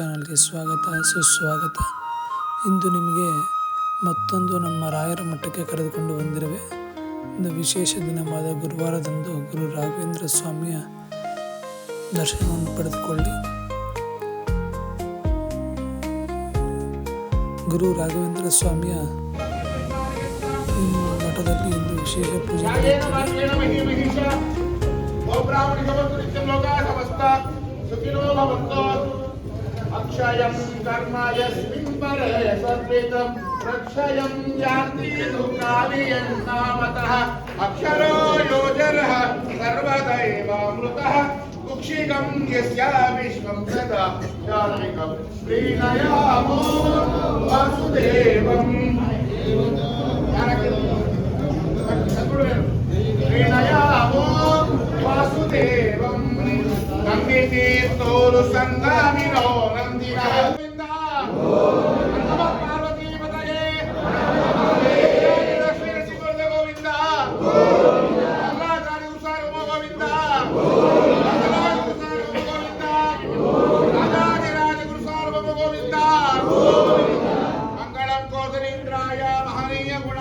ಚಾನಲ್ಗೆ ಸ್ವಾಗತ, ಸುಸ್ವಾಗತ. ಇಂದು ನಿಮಗೆ ಮತ್ತೊಂದು ನಮ್ಮ ರಾಯರ ಮಠಕ್ಕೆ ಕರೆದುಕೊಂಡು ಬಂದಿರುವೆ. ಒಂದು ವಿಶೇಷ ದಿನವಾದ ಗುರುವಾರದಂದು ಗುರು ರಾಘವೇಂದ್ರ ಸ್ವಾಮಿಯ ದರ್ಶನವನ್ನು ಪಡೆದುಕೊಳ್ಳಿ. ಗುರು ರಾಘವೇಂದ್ರ ಸ್ವಾಮಿಯ ಮಠದಲ್ಲಿ ಇಂದು ವಿಶೇಷ ಪೂಜೆ ನಡೆಯುತ್ತದೆ. रक्षयं कर्म यस्मिन् परे सत्कृतं रक्षयं यान्ति दुःखालियन्नामतः अक्षरो योजनः सर्वदैवामृतः। कुक्षिकं यस्य विश्वं सदा। चार्मिकं प्रीणयामो वासुदेवम्। प्रीणयामो वासुदेवं गङ्गे तीर्थोरुसङ्गामिनो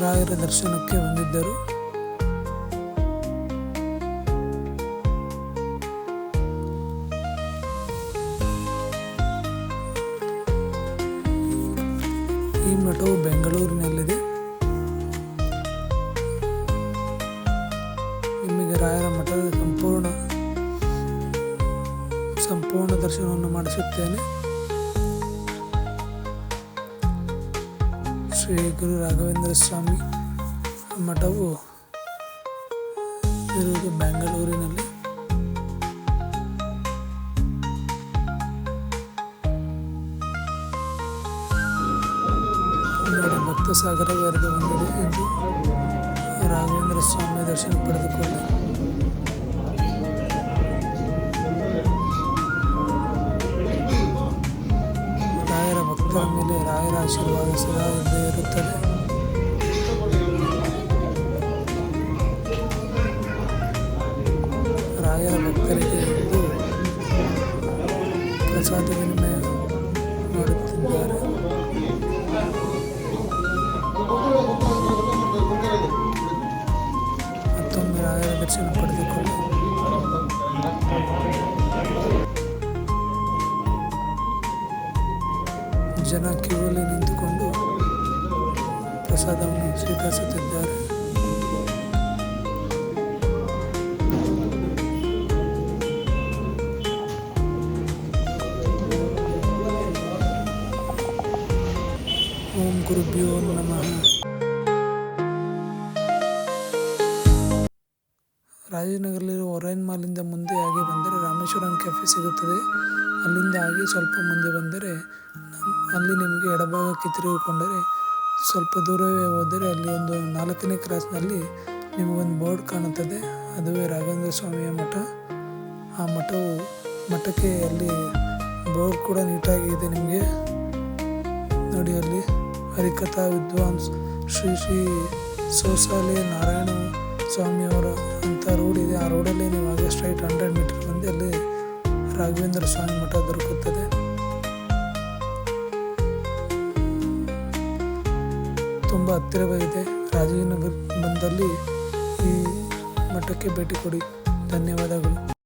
ರಾಯರ ದರ್ಶನಕ್ಕೆ ಬಂದಿದ್ದರು. ಈ ಮಠವು ಬೆಂಗಳೂರಿನಲ್ಲಿದೆ. ನಿಮಗೆ ರಾಯರ ಮಠದ ಸಂಪೂರ್ಣ ಸಂಪೂರ್ಣ ದರ್ಶನವನ್ನು ಮಾಡಿಸುತ್ತೇನೆ. ಶ್ರೀ ಗುರು ರಾಘವೇಂದ್ರ ಸ್ವಾಮಿ ಮಠವು ಇರುವುದು ಬೆಂಗಳೂರಿನಲ್ಲಿ ನೋಡಿ ಭಕ್ತ ಸಾಗರ ವರೆಗೆ ಬಂದಿದೆ ಎಂದು ರಾಘವೇಂದ್ರ ಸ್ವಾಮಿ ದರ್ಶನ ಪಡೆದುಕೊಳ್ಳಿ ರಾಯರ ಭಕ್ತರ ಮೇಲೆ ರಾಯರ ಆಶೀರ್ವಾದ ಸದಾ ಇದ್ದೇ ಇರುತ್ತದೆ ರಾಯರ ಭಕ್ತರಿಗೆ ಜನ ಕ್ಯೂವಲ್ಲಿ ನಿಂತುಕೊಂಡು ಪ್ರಸಾದವನ್ನು ಸ್ವೀಕರಿಸುತ್ತಿದ್ದಾರೆ. ಓಂ ಗುರುಭ್ಯೋ ನಮಃ. ರಾಜನಗರಲ್ಲಿರುವ ಒರೈನ್ ಮಾಲಿಂದ ಮುಂದೆ ಆಗಿ ಬಂದರೆ ರಾಮೇಶ್ವರಂ ಕೆಫೆ ಸಿಗುತ್ತದೆ. ಅಲ್ಲಿಂದ ಆಗಿ ಸ್ವಲ್ಪ ಮುಂದೆ ಬಂದರೆ ಅಲ್ಲಿ ನಿಮಗೆ ಎಡಭಾಗಕ್ಕೆ ತಿರುಗಿಕೊಂಡರೆ ಸ್ವಲ್ಪ ದೂರವೇ ಹೋದರೆ ಅಲ್ಲಿ ಒಂದು ನಾಲ್ಕನೇ ಕ್ರಾಸ್ನಲ್ಲಿ ನಿಮಗೊಂದು ಬೋರ್ಡ್ ಕಾಣುತ್ತದೆ. ಅದುವೇ ರಾಘವೇಂದ್ರ ಸ್ವಾಮಿಯ ಮಠ. ಆ ಮಠವು ಮಠಕ್ಕೆ ಅಲ್ಲಿ ಬೋರ್ಡ್ ಕೂಡ ನೀಟಾಗಿ ಇದೆ ನಿಮಗೆ. ನೋಡಿ ಅಲ್ಲಿ. ಹರಿಕಥಾ ವಿದ್ವಾಂಸ್ ಶ್ರೀ ಶ್ರೀ ಸೋಸಾಲೆ ನಾರಾಯಣ ಸ್ವಾಮಿಯವರ ಅಂತ ರೋಡ್ ಇದೆ. ಆ ರೋಡಲ್ಲಿ ನೀವು ಹಾಗೆ ಸ್ಟ್ರೈಟ್ ಹಂಡ್ರೆಡ್ ಮೀಟರ್ ಬಂದು ಅಲ್ಲಿ ರಾಘವೇಂದ್ರ ಸ್ವಾಮಿ ಮಠ ದೊರಕುತ್ತದೆ. ತುಂಬ ಹತ್ತಿರವಿದೆ ರಾಜೀವ್ನಗರ್ ಬಂದಲ್ಲಿ ಈ ಮಠಕ್ಕೆ ಭೇಟಿ ಕೊಡಿ. ಧನ್ಯವಾದಗಳು.